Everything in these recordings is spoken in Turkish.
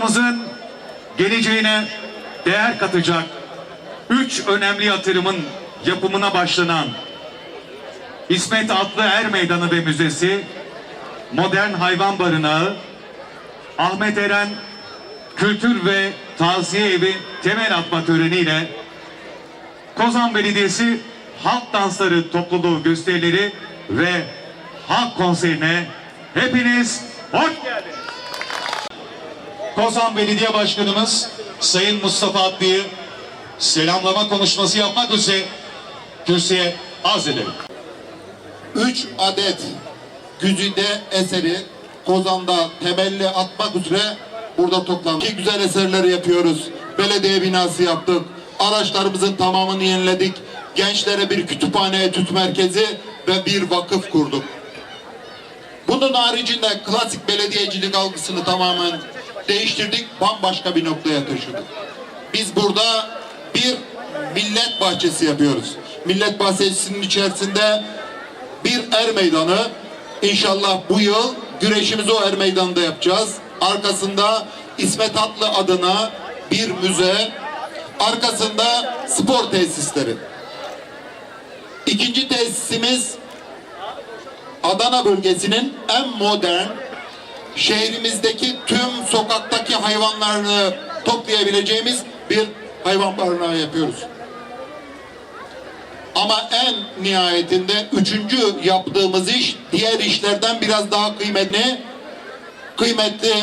Kozan'ımızın geleceğine değer katacak üç önemli yatırımın yapımına başlanan İsmet Atlı Er Meydanı ve Müzesi, Modern Hayvan Barınağı, Ahmet Eren Kültür ve Taziye Evi temel atma töreniyle Kozan Belediyesi Halk Dansları Topluluğu gösterileri ve Halk Konserine hepiniz hoş geldiniz. Kozan Belediye Başkanımız Sayın Mustafa Atlı'yı selamlama konuşması yapmak üzere kürsüye arz ederim. 3 adet güzide eseri Kozan'da temelli atmak üzere burada toplandık. İki güzel eserleri yapıyoruz. Belediye binası yaptık. Araçlarımızın tamamını yeniledik. Gençlere bir kütüphane etüt merkezi ve bir vakıf kurduk. Bunun haricinde klasik belediyecilik algısını tamamen değiştirdik. Bambaşka bir noktaya taşıdık. Biz burada bir millet bahçesi yapıyoruz. Millet bahçesinin içerisinde bir er meydanı. İnşallah bu yıl güreşimizi o er meydanında yapacağız. Arkasında İsmet Atlı adına bir müze. Arkasında spor tesisleri. İkinci tesisimiz Adana bölgesinin en modern şehrimizdeki tüm sokaktaki hayvanlarını toplayabileceğimiz bir hayvan barınağı yapıyoruz. Ama en nihayetinde üçüncü yaptığımız iş diğer işlerden biraz daha kıymetli. Kıymetli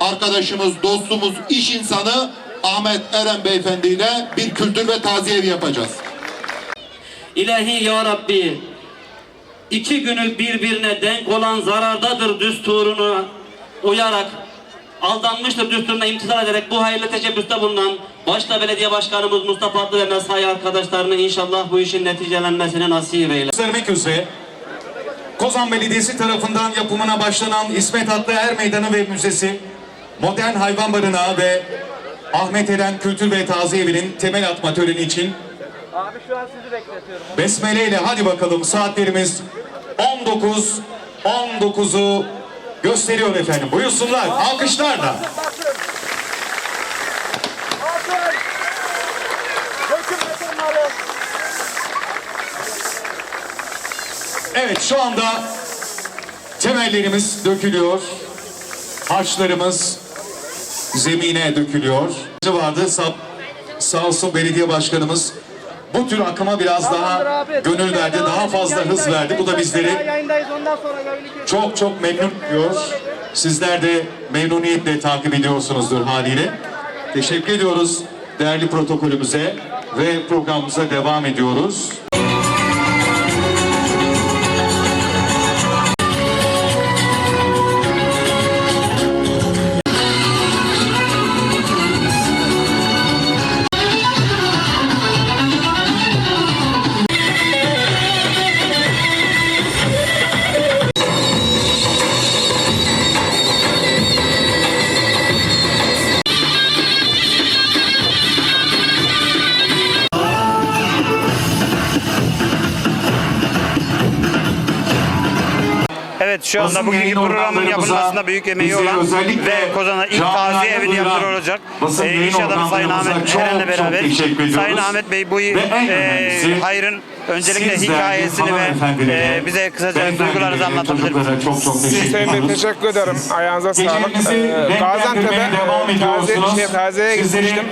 arkadaşımız, dostumuz, iş insanı Ahmet Eren Beyefendi ile bir kültür ve taziye yapacağız. İlahi ya Rabbi iki günü birbirine denk olan zarardadır düsturuna uyarak aldanmıştır düsturuna imtisal ederek bu hayırlı teşebbüste bulunan başta belediye başkanımız Mustafa Atlı ve mesai arkadaşlarını inşallah bu işin neticelenmesini nasip eyle. göstermek üzere Kozan Belediyesi tarafından yapımına başlanan İsmet Atlı Er Meydanı ve Müzesi, Modern Hayvan Barınağı ve Ahmet Eren Kültür ve Taziye Evi'nin temel atma töreni için Abi şu an sizi bekletiyorum. Besmele ile hadi bakalım saatlerimiz 19 19'u gösteriyor efendim. Buyursunlar alkışlarla. Evet şu anda temellerimiz dökülüyor. Harçlarımız zemine dökülüyor. vardı sağ, sağ olsun belediye başkanımız bu tür akıma biraz Tamamdır daha abi. gönül verdi, devam daha edin. fazla hız verdi. Bu da bizleri Yayındayız ondan sonra çok çok memnun ediyor. Sizler de memnuniyetle takip ediyorsunuzdur haliyle. Teşekkür ediyoruz değerli protokolümüze ve programımıza devam ediyoruz. Şu anda bugünkü programın yapılmasında büyük emeği olan ve Kozan'a ilk taziye evi duyuran yaptırılacak. basın Ee, iş adamı Sayın Ahmet Eren'le çok beraber. Sayın Ahmet Bey bu e, hayrın öncelikle siz hikayesini ve e, bize kısaca duygularınızı anlatabilir misiniz? Çok çok teşekkür Hüseyin Bey ediyoruz. teşekkür ederim. Ayağınıza sağlık. Ee, Gaziantep'e e, taze, ediyorsunuz. tazeye gitmiştim.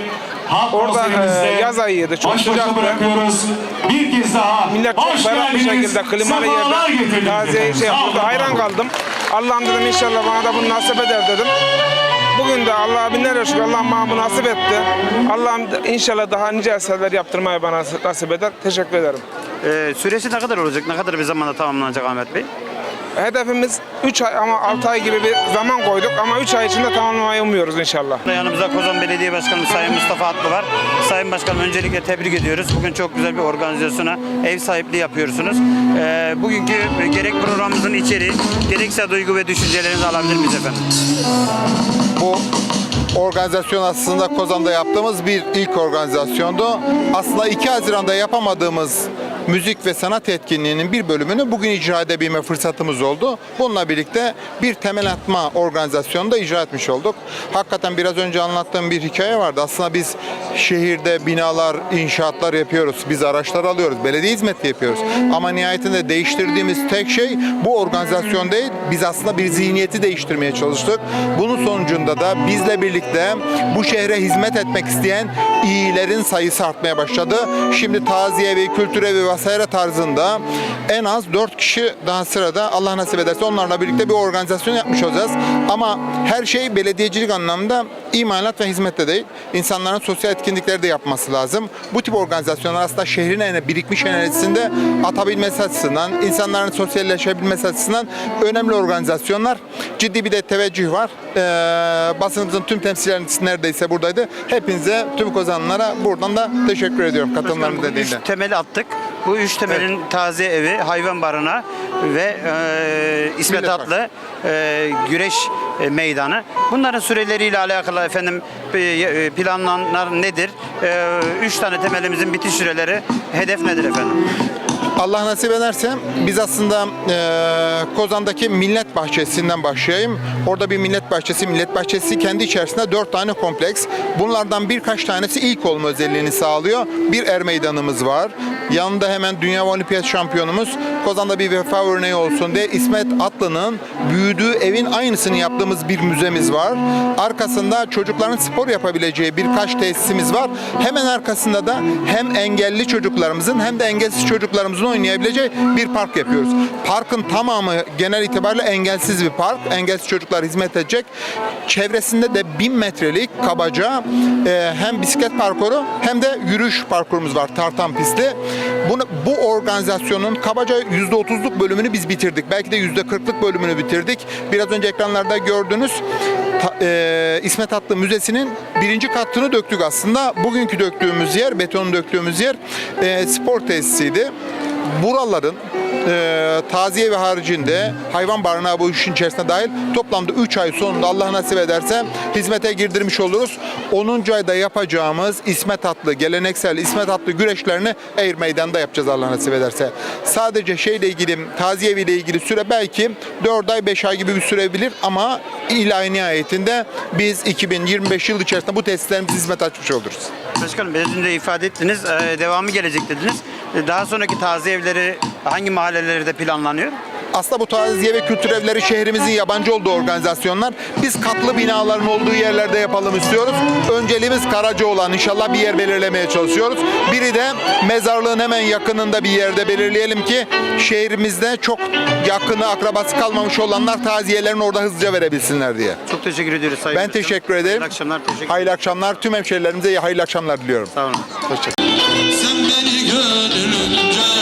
Halk Orada, e, yaz ayıydı, çok baş başa sıcaktı. bırakıyoruz. Bir kez daha Millet çok berrak bir şekilde klimalı yerde efendim. şey yapıldı. Hayran kaldım. Allah'ım dedim inşallah bana da bunu nasip eder dedim. Bugün de Allah'a binlerce şükür Allah'ım bana bunu nasip etti. Allah'ım inşallah daha nice eserler yaptırmayı bana nasip eder. Teşekkür ederim. E, süresi ne kadar olacak? Ne kadar bir zamanda tamamlanacak Ahmet Bey? Hedefimiz 3 ay ama 6 ay gibi bir zaman koyduk ama 3 ay içinde tamamlamayı umuyoruz inşallah. Yanımızda Kozan Belediye Başkanı Sayın Mustafa Atlı var. Sayın Başkanım öncelikle tebrik ediyoruz. Bugün çok güzel bir organizasyona ev sahipliği yapıyorsunuz. Ee, bugünkü gerek programımızın içeriği, gerekse duygu ve düşüncelerinizi alabilir miyiz efendim? Bu organizasyon aslında Kozan'da yaptığımız bir ilk organizasyondu. Aslında 2 Haziran'da yapamadığımız müzik ve sanat etkinliğinin bir bölümünü bugün icra edebilme fırsatımız oldu. Bununla birlikte bir temel atma organizasyonu da icra etmiş olduk. Hakikaten biraz önce anlattığım bir hikaye vardı. Aslında biz şehirde binalar, inşaatlar yapıyoruz. Biz araçlar alıyoruz. Belediye hizmeti yapıyoruz. Ama nihayetinde değiştirdiğimiz tek şey bu organizasyon değil. Biz aslında bir zihniyeti değiştirmeye çalıştık. Bunun sonucunda da bizle birlikte bu şehre hizmet etmek isteyen iyilerin sayısı artmaya başladı. Şimdi taziye evi, kültür evi vesaire tarzında en az 4 kişi daha sırada Allah nasip ederse onlarla birlikte bir organizasyon yapmış olacağız. Ama her şey belediyecilik anlamında imalat ve hizmette değil. İnsanların sosyal etkinlikleri de yapması lazım. Bu tip organizasyonlar aslında şehrin en birikmiş enerjisinde atabilmesi açısından, insanların sosyalleşebilmesi açısından önemli organizasyonlar. Ciddi bir de teveccüh var. Ee, basınımızın tüm temsilcileriniz neredeyse buradaydı. Hepinize, tüm kozanlara buradan da teşekkür ediyorum katılımlarını Başkanım, üç dediğinde. temel attık. Bu üç temelin taziye evi, hayvan barınağı ve e, İsmet Millet Atlı e, güreş e, meydanı. Bunların süreleriyle alakalı efendim e, e, planlananlar nedir? E, üç tane temelimizin bitiş süreleri, hedef nedir efendim? Allah nasip ederse biz aslında eee Kozan'daki Millet Bahçesi'nden başlayayım. Orada bir Millet Bahçesi, Millet Bahçesi kendi içerisinde dört tane kompleks. Bunlardan birkaç tanesi ilk olma özelliğini sağlıyor. Bir er meydanımız var. Yanında hemen Dünya Olimpiyat şampiyonumuz Kozan'da bir vefa örneği olsun diye İsmet Atlı'nın büyüdüğü evin aynısını yaptığımız bir müzemiz var. Arkasında çocukların spor yapabileceği birkaç tesisimiz var. Hemen arkasında da hem engelli çocuklarımızın hem de engelsiz çocuklarımızın oynayabileceği bir park yapıyoruz. Parkın tamamı genel itibariyle engelsiz bir park. Engelsiz çocuklar hizmet edecek. Çevresinde de 1000 metrelik kabaca e, hem bisiklet parkuru hem de yürüyüş parkurumuz var. Tartan pisti. Bunu, bu organizasyonun kabaca %30'luk bölümünü biz bitirdik. Belki de %40'lık bölümünü bitirdik. Biraz önce ekranlarda gördünüz. Ta- e, İsmet Atlı Müzesi'nin birinci katını döktük aslında. Bugünkü döktüğümüz yer, betonu döktüğümüz yer e, spor tesisiydi. Buraların e, taziye ve haricinde hayvan barınağı bu işin içerisine dahil toplamda 3 ay sonunda Allah nasip ederse hizmete girdirmiş oluruz. 10. ayda yapacağımız İsmet Atlı, geleneksel İsmet Atlı güreşlerini Eğir Meydan'da yapacağız Allah nasip ederse. Sadece şeyle ilgili, taziye ile ilgili süre belki 4 ay 5 ay gibi bir sürebilir ama ilahi nihayetinde biz 2025 yıl içerisinde bu tesislerimizi hizmet açmış oluruz. Başkanım biraz önce ifade ettiniz, e, devamı gelecek dediniz. Daha sonraki taziye evleri hangi mahallelerde planlanıyor? Aslında bu taziye ve kültür evleri şehrimizin yabancı olduğu organizasyonlar. Biz katlı binaların olduğu yerlerde yapalım istiyoruz. Önceliğimiz Karacaoğlan. İnşallah bir yer belirlemeye çalışıyoruz. Biri de mezarlığın hemen yakınında bir yerde belirleyelim ki şehrimizde çok yakını akrabası kalmamış olanlar taziyelerini orada hızlıca verebilsinler diye. Çok teşekkür ediyoruz Sayın Ben teşekkür ederim. Hayırlı akşamlar, teşekkür ederim. Hayırlı akşamlar. Tüm hemşehrilerimize hayırlı akşamlar diliyorum. Sağ olun. Hoşçakalın. Sen beni gönlünce